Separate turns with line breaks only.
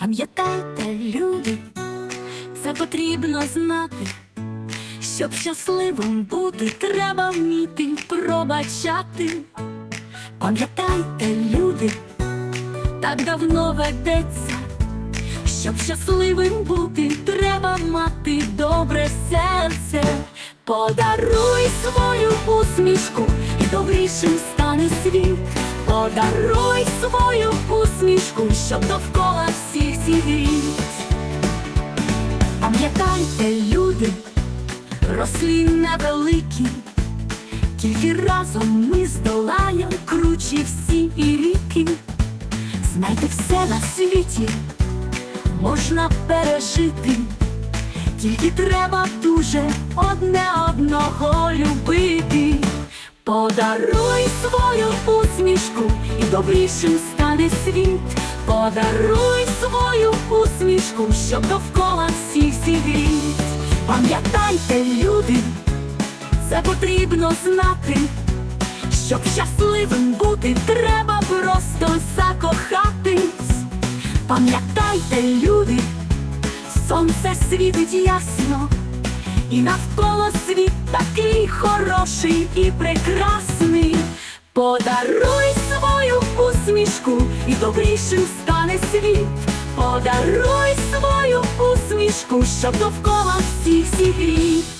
Пам'ятайте, люди, це потрібно знати. Щоб щасливим бути, треба вміти пробачати. Пам'ятайте, люди, так давно ведеться. Щоб щасливим бути, треба мати добре серце. Подаруй свою усмішку і добрішим стане світ. Подаруй свою усмішку, щоб довкола всіх зігріт. Пам'ятайте, люди, рослі невеликі, тільки разом ми здолаєм кручі всі і ріки. Знайте все на світі можна пережити, тільки треба дуже одне одного любити. Подаруй свою усмішку добрішим стане світ. Подаруй свою усмішку, щоб довкола всіх зігріт. Пам'ятайте, люди, це потрібно знати. Щоб щасливим бути, треба просто закохатись. Пам'ятайте, люди, сонце світить ясно, і навколо світ такий хороший і прекрасний. Подаруй усмішку, і добрішим стане світ. Подаруй свою усмішку, щоб довкола всіх зігріт.